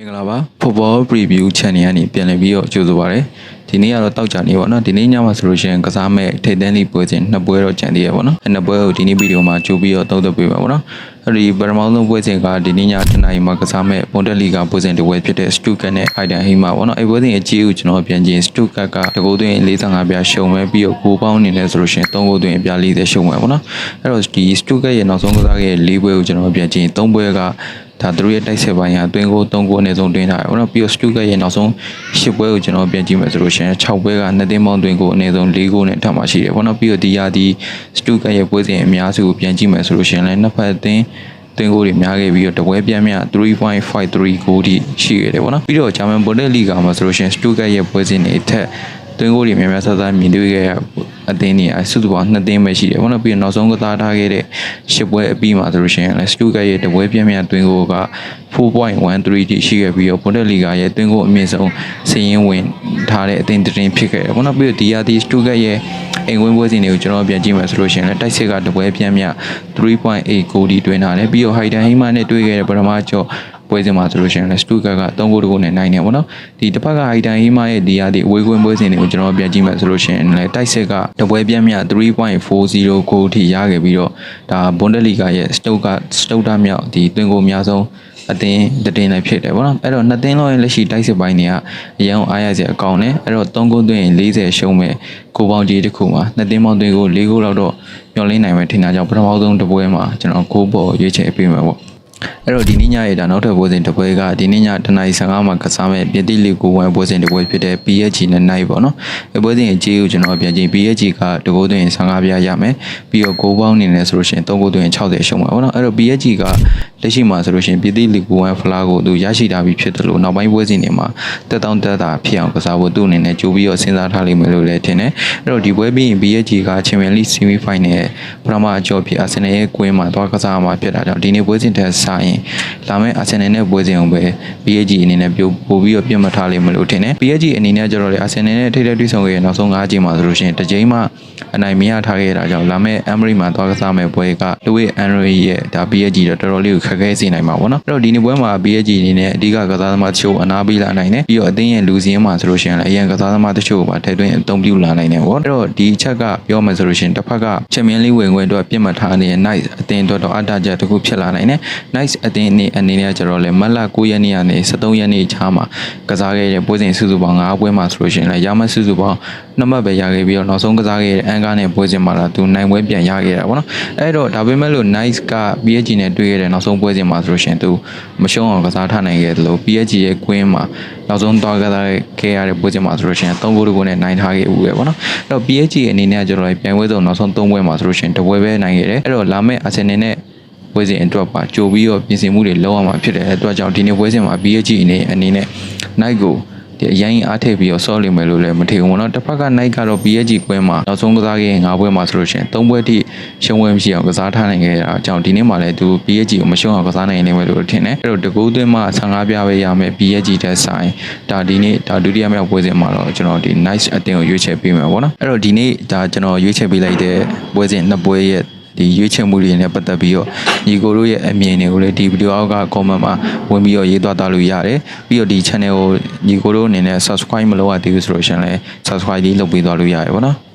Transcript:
မင်္ဂလာပါ Football Preview Channel ကနေပြန်လည်ပြီးတော့ကြိုဆိုပါရစေဒီနေ့ကတော့တောက်ကြနေပါတော့ဒီနေ့ညမှာဆိုလို့ရှိရင်ကစားမဲ့ထိပ်တန်းလိပွဲစဉ်နှစ်ပွဲတော့ကြံသေးရပါတော့အဲနှစ်ပွဲကိုဒီနေ့ဗီဒီယိုမှာကြိုပြီးတော့သုံးသပ်ပေးပါပါတော့အဲဒီပထမဆုံးပွဲစဉ်ကဒီနေ့ညတနင်္လာရီမှာကစားမဲ့ Bundesliga ပွဲစဉ်တစ်ပွဲဖြစ်တဲ့ Stuttgart နဲ့ Heidenheim ပါပေါ့နော်အဲပွဲစဉ်အကြီးကိုကျွန်တော်ပြန်ကြည့် Stuttgart ကတကူသွင်း45ပြားရှုံမဲ့ပြီးတော့ကိုပေါင်းအနေနဲ့ဆိုလို့ရှိရင်3ဂိုးသွင်းအပြား40ရှုံမဲ့ပေါ့နော်အဲ့တော့ဒီ Stuttgart ရဲ့နောက်ဆုံးကစားခဲ့တဲ့၄ပွဲကိုကျွန်တော်ပြန်ကြည့်3ပွဲက ဒါသူတို့ရဲ့တိုက်စစ်ပိုင်းကအတွင်းကို3ကိုအနည်းဆုံးတွင်းထားတယ်ပေါ့နော်ပြီးတော့ Stuttgart ရဲ့နောက်ဆုံး10ပွဲကိုကျွန်တော်ပြန်ကြည့်မယ်ဆိုလို့ရှိရင်6ပွဲကနှစ်သိန်းပေါင်းတွင်းကိုအနည်းဆုံး4ကိုနဲ့ထပ်မှာရှိတယ်ပေါ့နော်ပြီးတော့ဒီရာဒီ Stuttgart ရဲ့ပွဲစဉ်အများစုကိုပြန်ကြည့်မယ်ဆိုလို့ရှိရင်လည်းနှစ်ဖက်အသင်းတွင်းကိုတွေများခဲ့ပြီးတော့တပွဲပြန်မြ3.53ဂိုးထိရှိခဲ့တယ်ပေါ့နော်ပြီးတော့ German Bundesliga မှာဆိုလို့ရှိရင် Stuttgart ရဲ့ပွဲစဉ်တွေအထက်တွင်းကိုတွေများများဆဆမြင်တွေ့ခဲ့ရ အသင်းတွေအစုစုပေါင်း2သင်းပဲရှိတယ်ပေါ့နော်ပြီးတော့နောက်ဆုံးကစားထားခဲ့တဲ့10ပွဲအပြီးမှာဆိုလို့ရှိရင်လည်း Stuttgart ရဲ့တပွဲပြင်းပြတွင်းကိုက4.13တိရှိခဲ့ပြီးတော့ Bundesliga ရဲ့တွင်းကိုအမြင့်ဆုံးစီးရင်ဝင်ထားတဲ့အသင်းတစ်သင်းဖြစ်ခဲ့တယ်ပေါ့နော်ပြီးတော့ဒီရာဒီ Stuttgart ရဲ့အိမ်ဝင်ပွဲစဉ်တွေကိုကျွန်တော်ပြန်ကြည့်မယ်ဆိုလို့ရှိရင်လည်းတိုက်စစ်ကတပွဲပြင်းပြ3.8ဂိုးဒီတွင်းထားတယ်ပြီးတော့ Heidenheim နဲ့တွေ့ခဲ့တဲ့ပထမကျော့ ပွဲစဉ်မှာဆိုလို့ရှိရင်လည်း Stuttgart က3ဂိုးတကူနဲ့နိုင်နေပေါ့နော်ဒီတစ်ဖက်က Heidenheim ရဲ့ဒီရာဒီအဝေးကွင်းပွဲစဉ်တွေကိုကျွန်တော်ပြန်ကြည့်မယ်ဆိုလို့ရှိရင်လည်းတိုက်စစ်ကတပွဲပြင်းပြ3.40ဂိုးထိရခဲ့ပြီးတော့ဒါ Bundesliga ရဲ့ Stuttgart Stuttgart မြောက်ဒီတွင်ကိုအများဆုံးအသင်းတတင်းလည်းဖြစ်တယ်ပေါ့နော်အဲ့တော့နှစ်သင်းလုံးရဲ့လက်ရှိတိုက်စစ်ပိုင်းတွေကအရင်အားရစရာအကောင်းတယ်အဲ့တော့3ဂိုးသွင်းရင်40ရှုံးမဲ့ကိုပေါင်းကြီးတစ်ခုမှာနှစ်သင်းပေါင်းသွင်းကို4ဂိုးလောက်တော့မျှော်လင့်နိုင်မယ်ထင်တာကြောင့်ပထမဆုံးတစ်ပွဲမှာကျွန်တော်ကိုပေါ်ရွေးချယ်ပေးမှာပေါ့ အဲ့တော့ဒီနေ့ညရဲ့ဒါနောက်ထပ်ပွဲစဉ်တစ်ပွဲကဒီနေ့ညတနင်္လာ15မှာကစားမဲ့ပြည်တိလီကိုဝိုင်းပွဲစဉ်တစ်ပွဲဖြစ်တဲ့ PSG နဲ့နိုင်ပေါ့နော်အဲပွဲစဉ်အကြီးကိုကျွန်တော်ပြန်ကြည့် PSG ကတကိုးသွင်း15ပြားရမယ်ပြီးတော့ကိုပေါင်းအနေနဲ့ဆိုလို့ရှိရင်3ကိုးသွင်း60ရှုံးမှာပေါ့နော်အဲ့တော့ PSG ကလက်ရှိမှာဆိုလို့ရှိရင်ပြည်တိလီကိုဝိုင်းဖလားကိုသူရရှိတာပြီးဖြစ်တယ်လို့နောက်ပိုင်းပွဲစဉ်တွေမှာတက်တောင့်တက်တာဖြစ်အောင်ကစားဖို့သူ့အနေနဲ့ကြိုးပြီးတော့စဉ်းစားထားလိမ့်မယ်လို့လည်းထင်တယ်အဲ့တော့ဒီပွဲပြီးရင် PSG က Champions League Semi Final ပထမအကြော့ဖြစ် Arsenal ရဲ့ကွင်းမှာသွားကစားမှာဖြစ်တာကြောင့်ဒီနေ့ပွဲစဉ်တက်ဆိုင်ရင်လာမယ့် Arsenal နဲ့ပွဲစဉ်ကိုပဲ PSG အနေနဲ့ပို့ပို့ပြီးတော့ပြတ်မှတ်ထားလိမ့်မယ်လို့ထင်တယ် PSG အနေနဲ့ကျတော့လေ Arsenal နဲ့ထိပ်တိုက်တွေ့ဆုံခဲ့တဲ့နောက်ဆုံး၅ချိန်မှာဆိုလို့ရှိရင်တစ်ချိန်မှအနိုင်မရထားခဲ့တာကြောင့်လာမယ့် Emery မှာသွားကစားမယ့်ပွဲက Louis Henry ရဲ့ဒါ PSG တော့တော်တော်လေးကိုခက်ခဲစေနိုင်မှာပေါ့နော်အဲ့တော့ဒီနေ့ပွဲမှာ PSG အနေနဲ့အဓိကကစားသမားတချို့အနာပေးလာနိုင်တယ်ပြီးတော့အသင်းရဲ့လူစင်းမှာဆိုလို့ရှိရင်လည်းအရင်ကစားသမားတချို့ပါထည့်သွင်းအသုံးပြုလာနိုင်တယ်ပေါ့အဲ့တော့ဒီအချက်ကပြောမှဆိုလို့ရှိရင်တစ်ဖက်က Champions League ဝင်ခွင့်အတွက်ပြတ်မှတ်ထားနေတဲ့ Nice အသင်းအတွက်တော့အတချက်တစ်ခုဖြစ်လာနိုင်တယ် Nice အသင်းအနေအနေနဲ့ကျတော့လေမတ်လ9ရက်နေ့ကနေ13ရက်နေ့ချားမှာကစားခဲ့တဲ့ပွဲစဉ်စုစုပေါင်း9ပွဲမှာဆိုလို့ရှိရင်လည်းရမစုစုပေါင်း နှစ်မှတ်ပဲရခဲ့ပြီးတော့နောက်ဆုံးကစားခဲ့တဲ့အန်ကားနဲ့ပွဲစဉ်မှာလာသူနိုင်ပွဲပြန်ရခဲ့တာပေါ့နော်အဲ့တော့ဒါပေမဲ့လို့ Nice က PSG နဲ့တွေ့ခဲ့တဲ့နောက်ဆုံးပွဲစဉ်မှာဆိုလို့ရှိရင်သူမရှုံးအောင်ကစားထားနိုင်ခဲ့တယ်လို့ PSG ရဲ့ကွင်းမှာနောက်ဆုံးသွားကစားခဲ့ရတဲ့ပွဲစဉ်မှာဆိုလို့ရှိရင်3ဂိုးတကူနဲ့နိုင်ထားခဲ့ဦးပဲပေါ့နော်အဲ့တော့ PSG အနေနဲ့ကျတော့ပြိုင်ပွဲစုံနောက်ဆုံး3ပွဲမှာဆိုလို့ရှိရင်တပွဲပဲနိုင်ခဲ့တယ်အဲ့တော့လာမယ့် Arsenal နဲ့ပွဲစဉ်အတွက်ပါကြိုပြီးတော့ပြင်ဆင်မှုတွေလုပ်ရမှာဖြစ်တဲ့အတွက်ကြောင့်ဒီနေ့ပွဲစဉ်မှာ BH အနေအနေနဲ့ Night ကို ဒီအရင်အားထည့်ပြီးတော့ဆော့လိမ့်မယ်လို့လည်းမထင်ဘူးပေါ့နော်တစ်ဖက်က Night ကတော့ BH ကွင်းမှာနောက်ဆုံးကစားခဲ့ရင်၅ပွဲမှာဆိုလို့ရှိရင်၃ပွဲထိရှုံးပွဲမရှိအောင်ကစားထားနိုင်ခဲ့တာအကြောင်းဒီနေ့မှာလည်းသူ BH ကိုမရှုံးအောင်ကစားနိုင်နိုင်မယ်လို့ထင်တယ်အဲ့တော့တကူသွင်းမှာ15ပြားပဲရမယ် BH တက်ဆိုင်ဒါဒီနေ့ဒါဒုတိယမြောက်ပွဲစဉ်မှာတော့ကျွန်တော်ဒီ Nice အတင်းကိုရွေးချယ်ပေးမယ်ပေါ့နော်အဲ့တော့ဒီနေ့ဒါကျွန်တော်ရွေးချယ်ပေးလိုက်တဲ့ပွဲစဉ်နှစ်ပွဲရဲ့ ဒီရွေးချယ်မှုတွေနဲ့ပတ်သက်ပြီးတော့ညီကိုတို့ရဲ့အမြင်တွေကိုလည်းဒီဗီဒီယိုအောက်က comment မှာဝင်ပြီးတော့ရေးသွားသားလို့ရတယ်ပြီးတော့ဒီ channel ကိုညီကိုတို့အနေနဲ့ subscribe မလုပ်ရသေးဘူးဆိုလို့ရှိရင်လည်း subscribe လေးလုပ်ပေးသွားလို့ရတယ်ပေါ့နော်